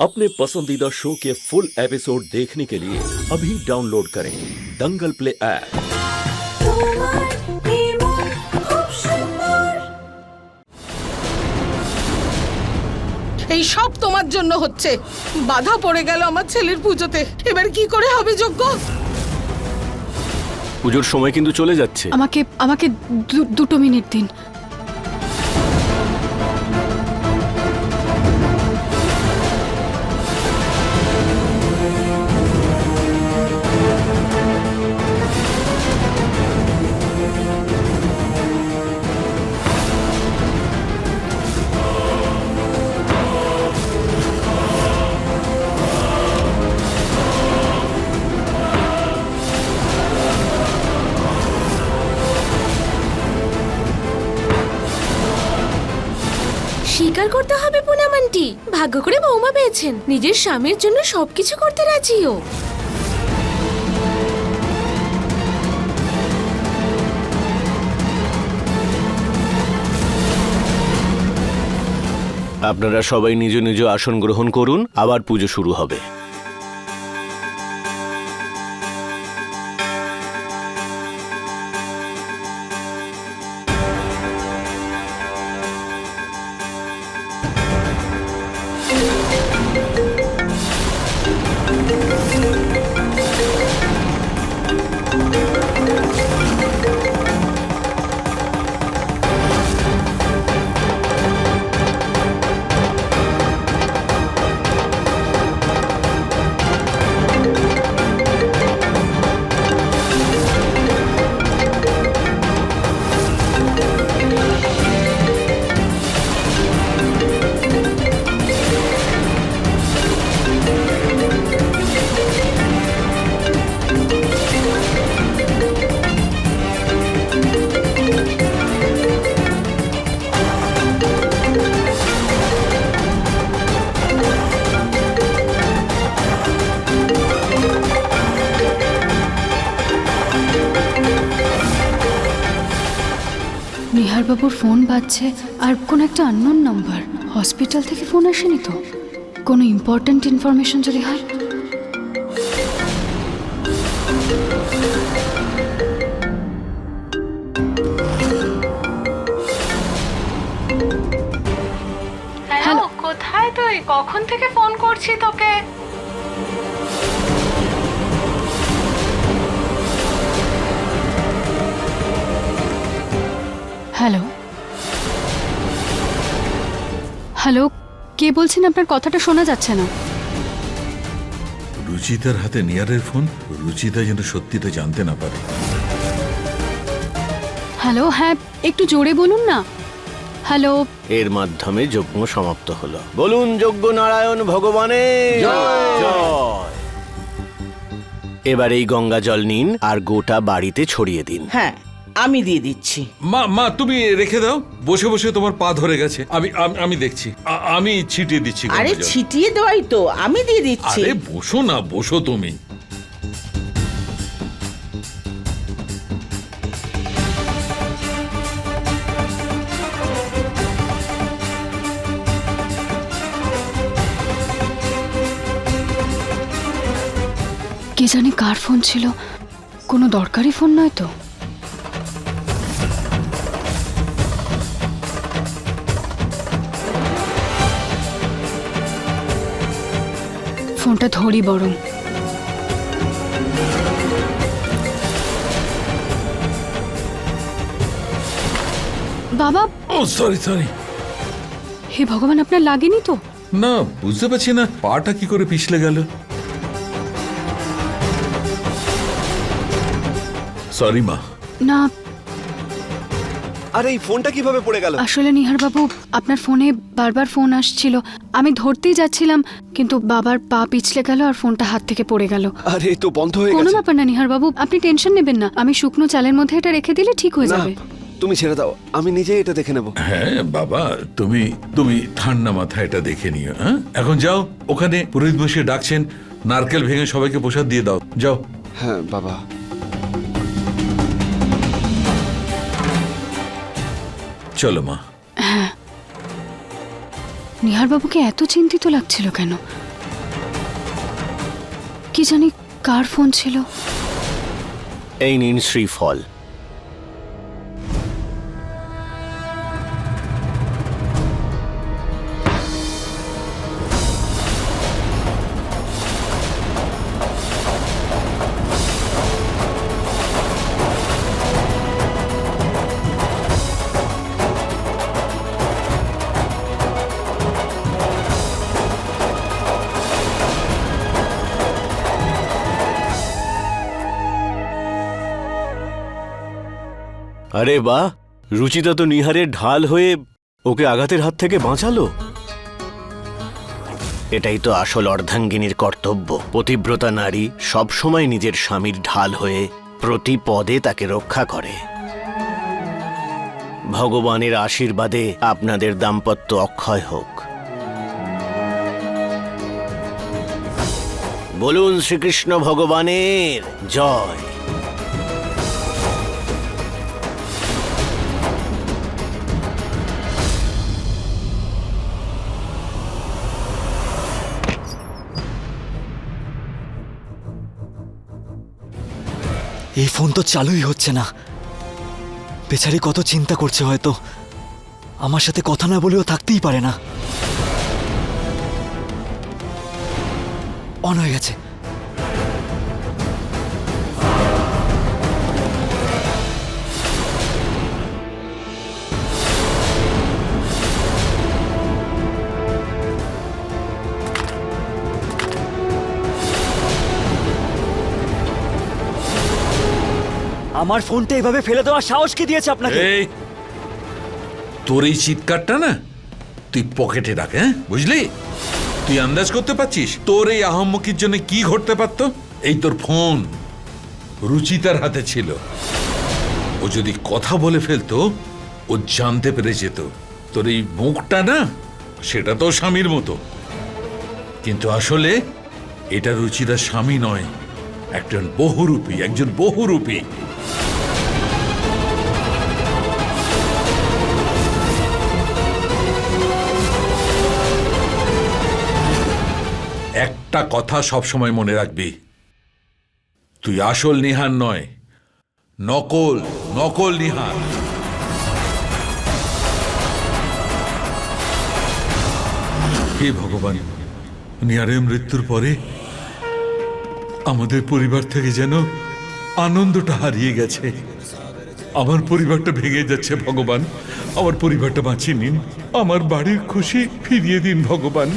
अपने पसंदीदा शो के फुल एपिसोड देखने के लिए अभी डाउनलोड करें दंगल प्ले ऐप তোমার নির্মল খুব সুন্দর এই সব তোমার জন্য হচ্ছে বাধা পড়ে গেল আমার ছেলের পুজোতে এবার কি করে হবে যোগ্য পুজোর সময় কিন্তু চলে যাচ্ছে আমাকে আমাকে দু- দুটো মিনিট দিন স্বীকার করতে হবে পুনাম আন্টি ভাগ্য করে বৌমা পেয়েছেন। নিজের স্বামীর জন্য সবকিছু করতে রাজিও। আপনারা সবাই নিজ নিজ আসন গ্রহণ করুন, আবার পুজো শুরু হবে। নিহারবাবুর ফোন বাজছে আর কোন একটা আননোন নাম্বার হসপিটাল থেকে ফোন আসেনি তো? কোনো ইম্পর্ট্যান্ট ইনফরমেশন যদি হয়? কোথায় তুই? কখন থেকে ফোন করছি তোকে? হ্যালো। হ্যালো কে বলছেন আপনার কথাটা শোনা যাচ্ছে না? রুচিতার হাতে নিয়ারের ফোন রুচিতা যেন সত্যিটা জানতে না পারে। হ্যালো হ্যাঁ একটু জোরে বলুন না। হ্যালো। এর মাধ্যমে যজ্ঞ সমাপ্ত হলো। বলুন যজ্ঞ নারায়ণ ভগবানের জয়! এবার এই গঙ্গা জল নিন আর গোটা বাড়িতে ছড়িয়ে দিন। হ্যাঁ। আমি দিয়ে দিচ্ছি। মা মা তুমি রেখে দাও। বসে বসে তোমার পা ধরে গেছে। আমি আমি- আমি দেখছি। আ- আমি ছিটিয়ে দিচ্ছি গঙ্গা আরে জল। ছিটিয়ে দেওয়াই তো। আমি দিয়ে দিচ্ছি। আরে বসো না বসো তুমি। কে জানি কার ফোন ছিল? কোনো দরকারি ফোন নয় তো? ফোনটা ধরি বরং। বাবা! ও সরি সরি হে ভগবান আপনার লাগেনি তো? না বুঝতে পারছি না পাটা কি করে পিছলে গেল। সরি মা। না। আরে এই ফোনটা কীভাবে পড়ে গেল? আসলে নিহার বাবু আপনার ফোনে বারবার ফোন আসছিল। আমি ধরতেই যাচ্ছিলাম কিন্তু বাবার পা পিছলে গেল আর ফোনটা হাত থেকে পড়ে গেল। আরে তো বন্ধ হয়ে গেছে। কোনো ব্যাপার না নিহার বাবু আপনি টেনশন নেবেন না। আমি শুকনো চালের মধ্যে এটা রেখে দিলে ঠিক হয়ে যাবে। তুমি ছেড়ে দাও। আমি নিজেই এটা দেখে নেব। হ্যাঁ বাবা তুমি তুমি ঠান্ডা মাথায় এটা দেখে নিও হ্যাঁ? এখন যাও ওখানে পুরোহিত বসে ডাকছেন নারকেল ভেঙে সবাইকে প্রসাদ দিয়ে দাও। যাও। হ্যাঁ বাবা। চলো মা। নিহারবাবুকে এত চিন্তিত লাগছিল কেন? কি জানি কার ফোন ছিল? এই নিন শ্রীফল। আরে বাহ, রুচিতা তো নিহারের ঢাল হয়ে ওকে আঘাতের হাত থেকে বাঁচালো। এটাই তো আসল অর্ধাঙ্গিনীর কর্তব্য। পতিব্রতা নারী সবসময় নিজের স্বামীর ঢাল হয়ে প্রতি পদে তাকে রক্ষা করে। ভগবানের আশীর্বাদে আপনাদের দাম্পত্য অক্ষয় হোক। বলুন শ্রীকৃষ্ণ ভগবানের জয়। এই ফোন তো চালুই হচ্ছে না। বেচারি কত চিন্তা করছে হয়তো। আমার সাথে কথা না বলেও থাকতেই পারে না। অন হয়ে গেছে। আমার ফোনটা এভাবে ফেলে দেওয়ার সাহস কি দিয়েছে আপনাকে? তোর এই চিৎকারটা না তুই পকেটে রাখ হ্যাঁ? বুঝলি? তুই আন্দাজ করতে পারছিস তোর এই আহম্মকির জন্য কি ঘটতে পারতো? এই তোর ফোন রুচিতার হাতে ছিল। ও যদি কথা বলে ফেলতো, ও জানতে পেরে যেত। তোর এই মুখটা না, সেটা তো স্বামীর মতো। কিন্তু আসলে এটা রুচিতার স্বামী নয়। একজন বহুরূপী একজন বহুরূপী। একটা কথা সব সময় মনে রাখবি। তুই আসল নিহার নয়, নকল নকল নিহার হে ভগবান, নিহারের মৃত্যুর পরে আমাদের পরিবার থেকে যেন আনন্দটা হারিয়ে গেছে। আমার পরিবারটা ভেঙে যাচ্ছে, ভগবান। আমার পরিবারটা বাঁচিয়ে নিন। আমার বাড়ির খুশি ফিরিয়ে দিন, ভগবান।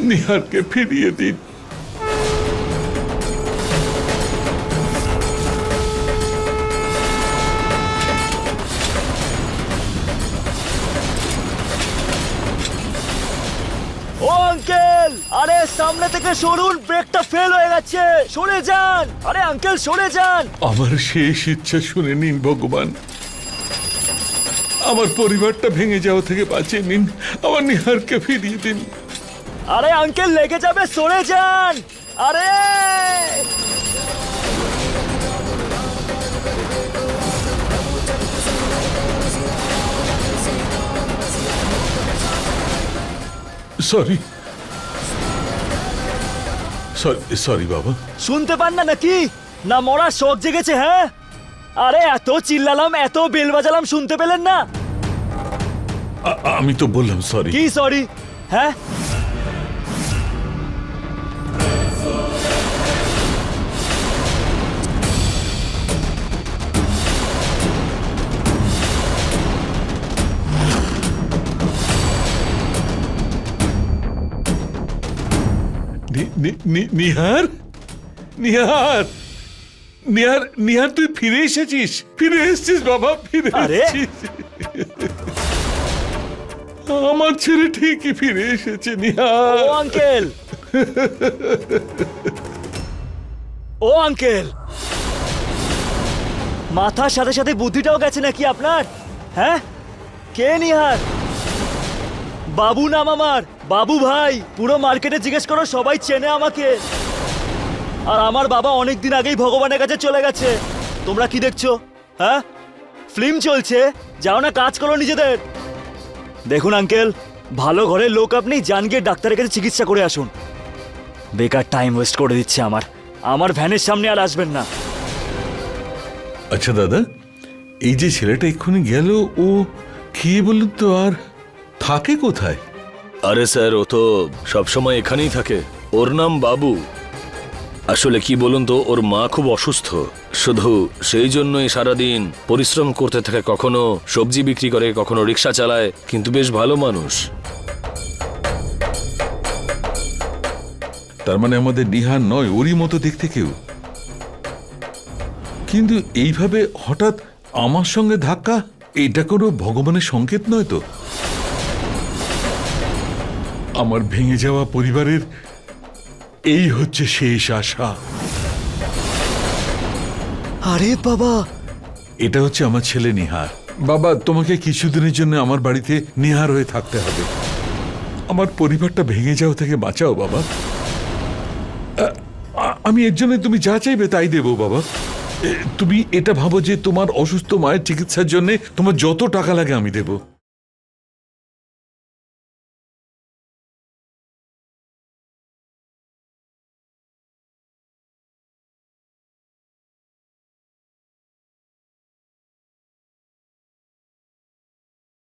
নিহারকে ফিরিয়ে দিন। আঙ্কেল! আরে সামনে থেকে সরুন ব্রেকটা ফেল হয়ে গেছে। সরে যান! আরে আঙ্কেল সরে যান! আমার শেষ ইচ্ছা শুনে নিন ভগবান। আমার পরিবারটা ভেঙে যাওয়া থেকে বাঁচিয়ে নিন। আমার নিহারকে ফিরিয়ে দিন। আরে আঙ্কেল লেগে যাবে সরে যান! আরে! সরি সরি সরি বাবা। শুনতে পান না নাকি? না মরা শখ জেগেছে হ্যাঁ? আরে এত চিল্লালাম এত বেল বাজালাম শুনতে পেলেন না? আমি তো বললাম সরি কি সরি হ্যাঁ? নিহার? নিহার! নিহার নিহার তুই ফিরে এসেছিস? ফিরে এসেছিস বাবা ফিরে? এসেছিস। আমার ছেলে ঠিকই ফিরে এসেছে নিহার। ও আঙ্কেল! ও আঙ্কেল! মাথার সাথে সাথে বুদ্ধিটাও গেছে নাকি আপনার? হ্যাঁ? কে নিহার? বাবু নাম আমার। বাবু ভাই, পুরো মার্কেটে জিজ্ঞেস করো, সবাই চেনে আমাকে। আর আমার বাবা অনেক দিন আগেই ভগবানের কাছে চলে গেছে। তোমরা কি দেখছ? হ্যাঁ? ফিল্ম চলছে। যাও না, কাজ করো নিজেদের। দেখুন, আঙ্কেল, ভালো ঘরের লোক আপনি, যান গিয়ে ডাক্তারের কাছে চিকিৎসা করে আসুন। বেকার টাইম ওয়েস্ট করে দিচ্ছে আমার। আমার ভ্যানের সামনে আর আসবেন না। আচ্ছা দাদা, এই যে ছেলেটা এক্ষুনি গেল, ও কে বলুন তো, আর থাকে কোথায়? আরে স্যার ও তো সবসময় এখানেই থাকে। ওর নাম বাবু। আসলে কি বলুন তো ওর মা খুব অসুস্থ। শুধু সেই জন্যই সারাদিন পরিশ্রম করতে থাকে কখনো সবজি বিক্রি করে কখনো রিক্সা চালায় কিন্তু বেশ ভালো মানুষ। তার মানে আমাদের নিহার নয় ওরই মতো দেখতে কেউ? কিন্তু এইভাবে হঠাৎ আমার সঙ্গে ধাক্কা এটা কোনো ভগবানের সংকেত নয় তো? আমার ভেঙে যাওয়া পরিবারের এই হচ্ছে শেষ আশা। আরে বাবা! এটা হচ্ছে আমার ছেলে নিহার বাবা তোমাকে কিছুদিনের জন্য আমার বাড়িতে নিহার হয়ে থাকতে হবে। আমার পরিবারটা ভেঙে যাও থেকে বাঁচাও বাবা। আমি এর জন্য তুমি যা চাইবে তাই দেবো বাবা। তুমি এটা ভাবো যে তোমার অসুস্থ মায়ের চিকিৎসার জন্য তোমার যত টাকা লাগে আমি দেবো।